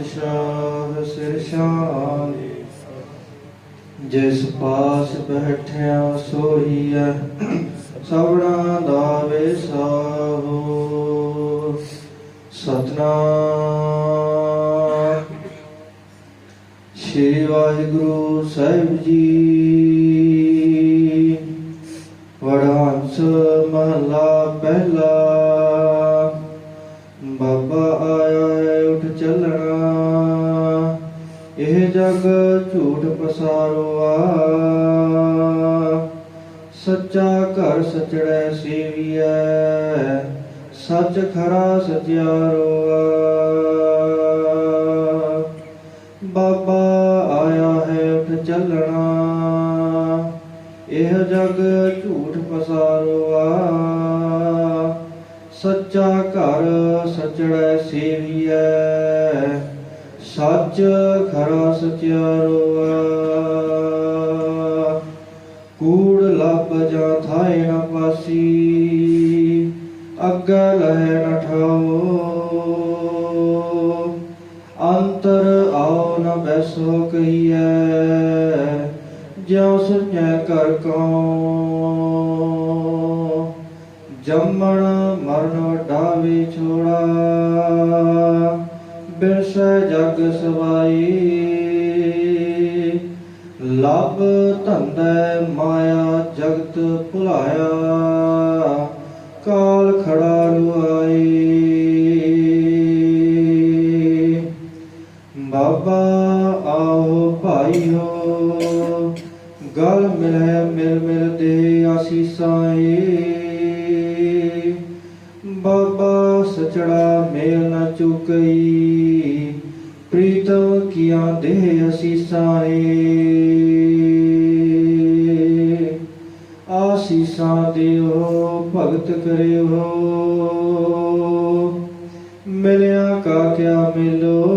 ਪਾਤਸ਼ਾਹ ਸਿਰ ਸ਼ਾਨ ਜਿਸ ਪਾਸ ਬੈਠਿਆ ਸੋਈਐ ਸਭਨਾ ਦਾ ਵਿਸਾਹੋ ਸਤਨਾਮ। ਸ਼੍ਰੀ ਵਾਹਿਗੁਰੂ ਸਾਹਿਬ ਜੀ। ਵਡਹੰਸ ਮਹਲਾ ਪਹਿਲਾ। ਬਾਬਾ ਆਇਆ ਹੈ, ਉਠ ਚੱਲਣਾ ਜਗ ਝੂਠ ਪਸਾਰੋਆ ਸੱਚਾ ਘਰ ਸਚੜੈ ਸੇਵੀਐ, ਸੱਚ ਖਰਾ ਸਚਿਆਰੋਆ ਬਾਬਾ ਆਇਆ ਹੈ ਉਠ ਚੱਲਣਾ, ਇਹ ਜਗ ਝੂਠ ਪਸਾਰੋਆ ਸੱਚਾ ਘਰ ਸਚੜੈ ਸੇਵੀਐ ਸੱਚ ਖਰਾ ਸਚਿਆਰੋਆ ਕੂੜ ਲੱਭ ਜਾਂ ਥਾਏ ਨਾ ਪਾਸੀ, ਅੱਗੇ ਲਹਿ ਨ ਠਾਓ ਅੰਤਰ ਆਉ ਨ ਬੈਸੋ ਕਹੀਐ, ਜਿਉ ਸੁਝੈ ਕਰ ਕਉ। ਜੰਮਣ ਮਰਨ ਡਾਵੇ ਛੋੜਾ। ਬਿਰਸੈ ਜਗ ਸਵਾਈ। ਲਬ ਧੰਦੈ ਮਾਇਆ ਜਗਤ ਭੁਲਾਇਆ। ਕਾਲ ਖੜਾ ਲੁਆਈ ਬਾਬਾ ਆਓ ਭਾਈਓ, ਗਲ ਮਿਲੈ ਮਿਲ ਮਿਲ ਦੇ ਆਸੀਸਾਂ ਏ ਬਾਬਾ ਸਚੜਾ ਮੇਲ ਨ ਚੁਕਈ। ਦੇ ਅਸੀਸਾਂ ਏ। ਆਸੀਸਾਂ ਦਿਓ, ਭਗਤ ਕਰਿਓ। ਮਿਲਿਆ ਕਾ ਕਿਆ ਮਿਲੋ।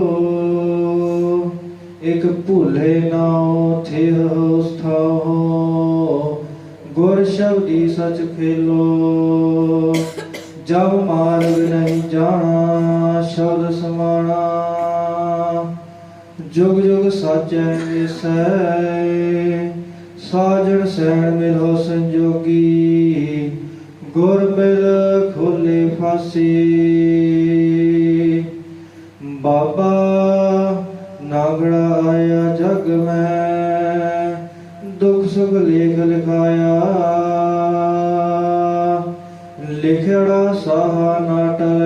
ਇਕ ਭੁੱਲੇ ਨਾਉ ਥਿਹ ਸਥਾਉ ਗੁਰ ਸ਼ਬਦੀ ਸਚ ਖੇਲੋ ਜਬ ਮਾਰਗ ਨਹੀਂ ਜਾਣਾ, ਸ਼ਬਦ ਸਮਾਣਾ। ਜੁਗ ਜੁਗ ਸਾਚੈ ਵਿਸੈ ਸਾਜਣ ਸੈਣ ਮਿਲੋ ਸੰਜੋਗੀ, ਗੁਰ ਮਿਲ ਖੋਲੇ ਫਾਸੀ। ਬਾਬਾ ਨਾਗੜਾ ਆਇਆ ਜਗ ਮੈਂ, ਦੁਖ ਸੁਖ ਲੇਖ ਲਿਖਾਇਆ। ਲਿਖੜਾ ਸਾਹ ਨਾਟਲ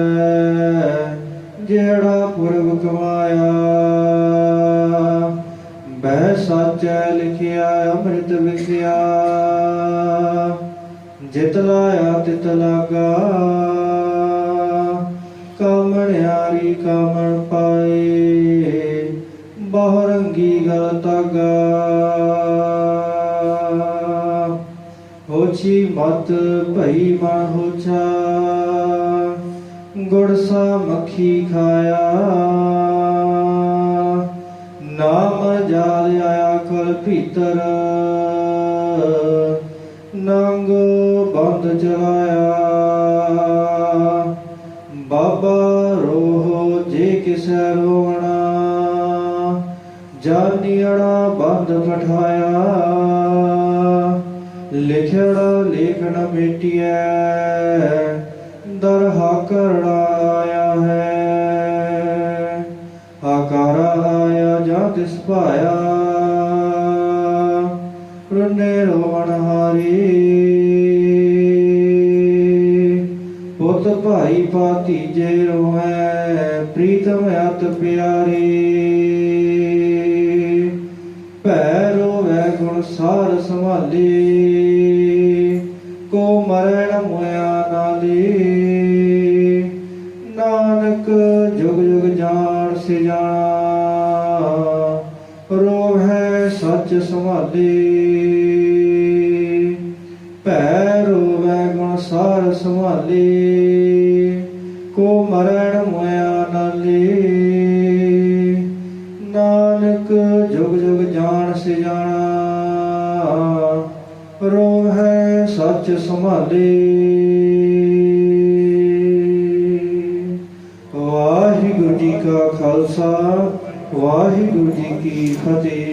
ਜਿਹੜਾ ਪੁਰਬ ਕਮਾਇਆ। वाचै लिखिया अमृत विखिया जित लाया तित लागा कामण यारी कामण पाए, बहुरंगी गल तागा होछी मत भई मन होछा गुड़ सा मक्खी खाया। ਭੀਤਰ। ਨੰਗ ਬੰਦ ਚਲਾਇਆ ਬਾਬਾ ਰੋਹ ਜੇ ਕਿਸੈ ਰੋਣਾ। ਜਾਨੀੜਾ ਬੰਦ ਪਠਾਇਆ ਲਿਖੜਾ ਲੇਖਣ ਮੇਟਿਐ ਭਾਈ ਭਾਤੀਜੇ ਰੋਵੈ, ਪ੍ਰੀਤਮ ਅਤ ਪਿਆਰੀ। ਭੈ ਰੋਵੈ ਗੁਣ ਸਾਰ ਸੰਭਾਲੀ, ਕੋ ਮਰੈ ਨ ਮੁਆ ਨਾਲੀ ਨਾਨਕ ਜੁਗ ਜੁਗ ਜਾਣ ਸਿਜਾਣਾ ਜਾਣਾ ਰੋਗ ਸੱਚ ਸੰਭਾਲੀ। ਨਾਨਕ ਜੁਗ ਜੁਗ ਜਾਣ ਸੇ ਜਾਣਾ। ਰੋਗ ਹੈ ਸੱਚ ਸੰਭਾਲੇ। ਵਾਹਿਗੁਰੂ ਜੀ ਕਾ ਖਾਲਸਾ, ਵਾਹਿਗੁਰੂ ਜੀ ਕੀ ਫਤਿਹ।